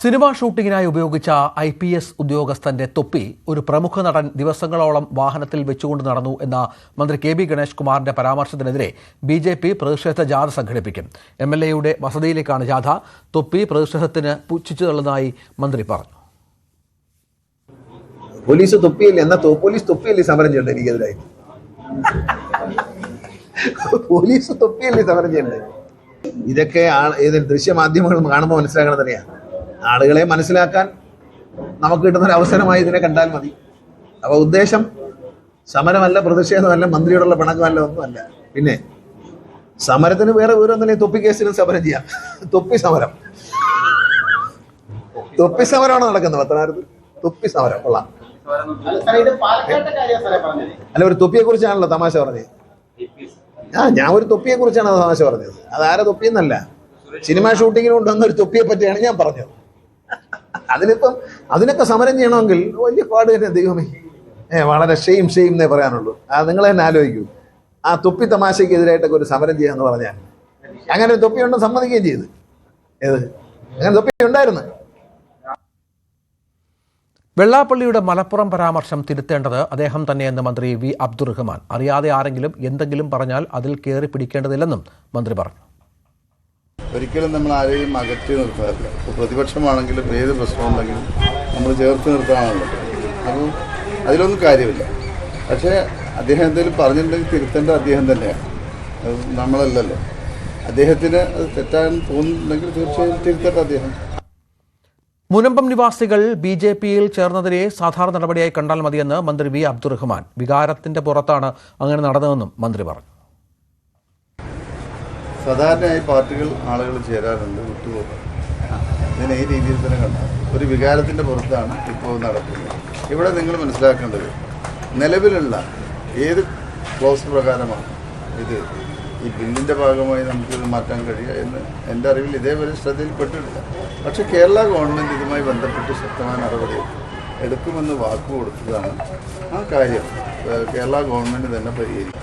Cinema ഷൂട്ടിങ്ങിനായി ഉപയോഗിച്ച I P S ഉദ്യോഗസ്ഥന്റെ തൊപ്പി ഒരു പ്രമുഖ നടൻ ദിവസങ്ങളോളം വാഹനത്തിൽ വെച്ചുകൊണ്ട് നടന്നു എന്ന മന്ത്രി കെ ബി ഗണേഷ് കുമാറിന്റെ പരാമർശത്തിനെതിരെ ബി ജെ പി പ്രതിഷേധ ജാഥ സംഘടിപ്പിക്കും. എം എൽ എയുടെ വസതിയിലേക്കാണ് ജാഥ. തൊപ്പി പ്രതിഷേധത്തിന് പുച്ഛിച്ചു തള്ളുന്നതായി മന്ത്രി പറഞ്ഞു. പോലീസ് തൊപ്പിയില്ല? എന്നാ പോലീസ് തൊപ്പിയല്ലേ സമരം പോലീസ് തൊപ്പിയല്ലേ സമരം ചെയ്യണ്ടേ ഇതൊക്കെ ആ ഏത് ദൃശ്യമാധ്യമങ്ങൾ കാണുമ്പോൾ മനസ്സിലാക്കണം തന്നെയാണ് ആളുകളെ മനസ്സിലാക്കാൻ നമുക്ക് കിട്ടുന്ന ഒരു അവസരമായി ഇതിനെ കണ്ടാൽ മതി. അപ്പോൾ ഉദ്ദേശം സമരമല്ല പ്രതിഷേധമല്ല മന്ത്രിയോടുള്ള പിണക്കമല്ല ഒന്നുമല്ല. പിന്നെ സമരത്തിന് വേറെ വിവരമൊന്നുമില്ല തൊപ്പി കേസിലും സമരം ചെയ്യാം. തൊപ്പി സമരം. തൊപ്പി സമരമാണ് നടക്കുന്നത് പത്തനാപുരത്ത്? തൊപ്പി സമരം. കൊള്ളാം. അല്ല ഒരു തൊപ്പിയെ കുറിച്ചാണല്ലോ തമാശ പറഞ്ഞത്. ആ ഞാൻ ഒരു തൊപ്പിയെ കുറിച്ചാണ് തമാശ പറഞ്ഞത്. അത് ആരെ തൊപ്പിയെന്നല്ല. സിനിമ ഷൂട്ടിങ്ങിന് കൊണ്ടുവന്ന ഒരു തൊപ്പിയെ പറ്റിയാണ് ഞാൻ പറഞ്ഞത്. അതിനിപ്പം അതിനൊക്കെ സമരം ചെയ്യണമെങ്കിൽ വലിയ പാട് തന്നെ ദൈവമേ. ഏ വളരെ ഷെയിം ഷെയിം എന്നേ പറയാനുള്ളൂ. ആ നിങ്ങൾ തന്നെ ആലോചിക്കൂ. ആ തൊപ്പി തമാശയ്ക്കെതിരായിട്ടൊക്കെ ഒരു സമരം ചെയ്യാന്ന് പറഞ്ഞാൽ അങ്ങനെ തൊപ്പി ഉണ്ടെന്ന് സമ്മതിക്കുകയും ചെയ്ത്. ഏത്? അങ്ങനെ തൊപ്പി ഉണ്ടായിരുന്നു. വെള്ളാപ്പള്ളിയുടെ മലപ്പുറം പരാമർശം തിരുത്തേണ്ടത് അദ്ദേഹം തന്നെയെന്ന് മന്ത്രി വി അബ്ദുറഹ്മാൻ. അറിയാതെ ആരെങ്കിലും എന്തെങ്കിലും പറഞ്ഞാൽ അതിൽ കയറി പിടിക്കേണ്ടതില്ലെന്നും മന്ത്രി പറഞ്ഞു. ഒരിക്കലും നമ്മൾ ആരെയും അകറ്റി നിർത്താറില്ല. ഇപ്പോൾ പ്രതിപക്ഷമാണെങ്കിലും ഏത് പ്രശ്നമുണ്ടെങ്കിലും നമ്മൾ ചേർത്ത് നിർത്താണല്ലോ അപ്പോൾ അതിലൊന്നും കാര്യമില്ല. പക്ഷേ അദ്ദേഹം എന്തെങ്കിലും പറഞ്ഞിട്ടുണ്ടെങ്കിൽ തിരുത്തേണ്ട അദ്ദേഹം തന്നെയാണ്. നമ്മളല്ലല്ലോ. അദ്ദേഹത്തിന് അത് തെറ്റാൻ തോന്നുന്നുണ്ടെങ്കിൽ തീർച്ചയായും തിരുത്തട്ടെ അദ്ദേഹം. മുനമ്പം നിവാസികൾ ബി ജെ പിയിൽ ചേർന്നതിനെ സാധാരണ നടപടിയായി കണ്ടാൽ മതിയെന്ന് മന്ത്രി വി അബ്ദുറഹ്മാൻ. വികാരത്തിന്റെ പുറത്താണ് അങ്ങനെ നടന്നതെന്നും മന്ത്രി പറഞ്ഞു. സാധാരണയായി പാർട്ടികൾ ആളുകൾ ചേരാറുണ്ട് വിട്ടുപോകും ഇതിനെ ഈ രീതിയിൽ തന്നെ കണ്ടു. ഒരു വികാരത്തിന്റെ പുറത്താണ് ഇപ്പോൾ നടക്കുന്നത്. ഇവിടെ നിങ്ങൾ മനസ്സിലാക്കേണ്ടത് നിലവിലുള്ള ഏത് ക്ലോസ് പ്രകാരമാണ് ഇത്? ഈ ബില്ലിന്റെ ഭാഗമായി നമുക്കിത് മാറ്റാൻ കഴിയുക എന്ന് എന്റെ അറിവിൽ ഇതേവരെ ശ്രദ്ധയിൽപ്പെട്ടിട്ടില്ല. പക്ഷേ കേരള ഗവൺമെന്റ് ഇതുമായി ബന്ധപ്പെട്ട് ശക്തമായ നടപടി എടുക്കുമെന്ന് വാക്ക് കൊടുത്തതാണ് ആ കാര്യം കേരള ഗവൺമെന്റ് തന്നെ പരിഹരിക്കും.